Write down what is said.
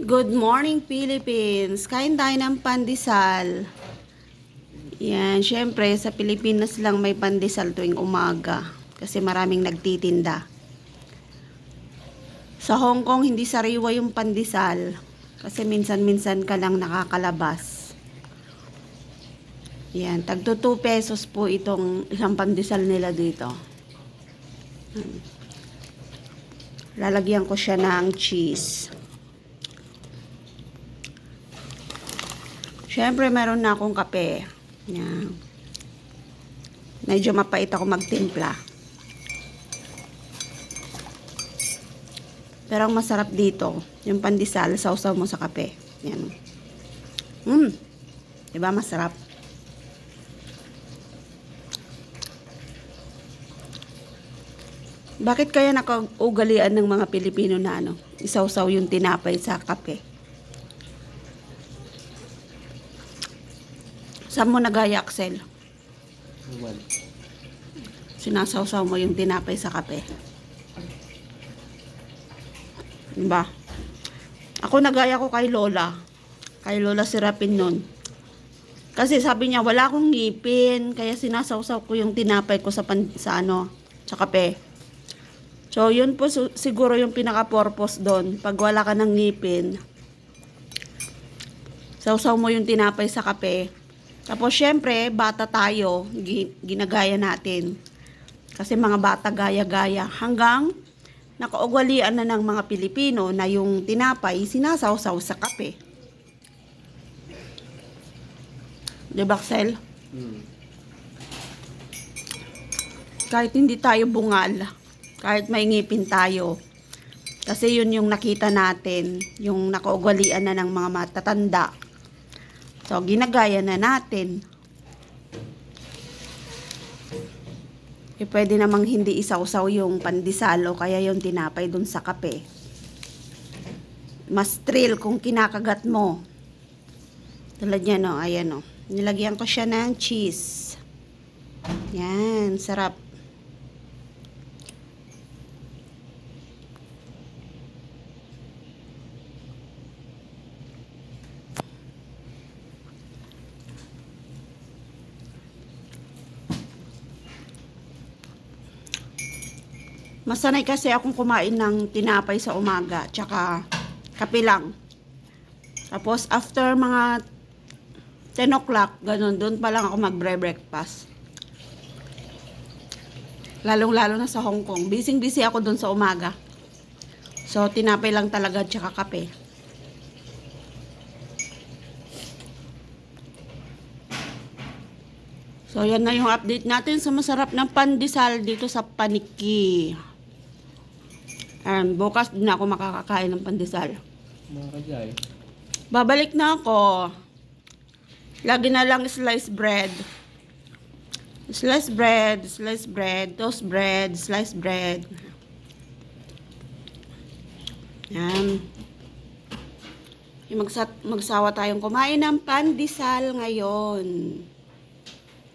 Good morning, Philippines! Kain tayo ng pandesal. Yan, syempre, sa Pilipinas lang may pandesal tuwing umaga. Kasi maraming nagtitinda. Sa Hong Kong, hindi sariwa yung pandesal. Kasi minsan-minsan ka lang nakakalabas. Yan, tagto 2 pesos po itong isang pandesal nila dito. Lalagyan ko siya ng cheese. Siyempre, meron na akong kape. Yan. Medyo mapait ako magtimpla. Pero ang masarap dito, yung pandesal, sausaw mo sa kape. Yan. Mm. Diba masarap? Bakit kaya nakaugalian ng mga Pilipino na ano, isawsaw yung tinapay sa kape? Saan mo nagaya, Axel? Iwan. Sinasawsaw mo yung tinapay sa kape. Diba? Ako nagaya ko kay Lola. Kay Lola Serapin nun. Kasi sabi niya, wala akong ngipin. Kaya sinasawsaw ko yung tinapay ko sa, pan, sa ano, sa kape. So, yun po siguro yung pinaka-purpose doon. Pag wala ka ng ngipin, sausaw mo yung tinapay sa kape. Tapos, syempre, bata tayo, gi- ginagaya natin. Kasi mga bata gaya-gaya. Hanggang nakaugalian na ng mga Pilipino na yung tinapay sinasawsaw sa kape. Di ba, Axel? Hmm. kahit hindi tayo bungal, kahit may ngipin tayo, kasi yun yung nakita natin, yung nakaugalian na ng mga matatanda. So, ginagaya na natin. Eh, pwede namang hindi isawsaw yung pandesal o kaya yung tinapay dun sa kape. Mas thrill kung kinakagat mo. Tulad niya, no? Ayan, no? Nilagyan ko siya ng cheese. Yan, sarap. Masanay kasi akong kumain ng tinapay sa umaga, tsaka kape lang. Tapos after mga 10 o'clock, ganun, doon pa lang ako magbre-breakfast. Lalong-lalo na sa Hong Kong. Busy-busy ako doon sa umaga. So, tinapay lang talaga tsaka kape. So, yan na yung update natin sa masarap ng pandesal dito sa Paniki. And bukas din ako makakakain ng pandesal. Mga kajay. Babalik na ako. Lagi na lang sliced bread. Sliced bread, sliced bread, toast bread, sliced bread. Yan. Yung Magsa- magsawa tayong kumain ng pandesal ngayon.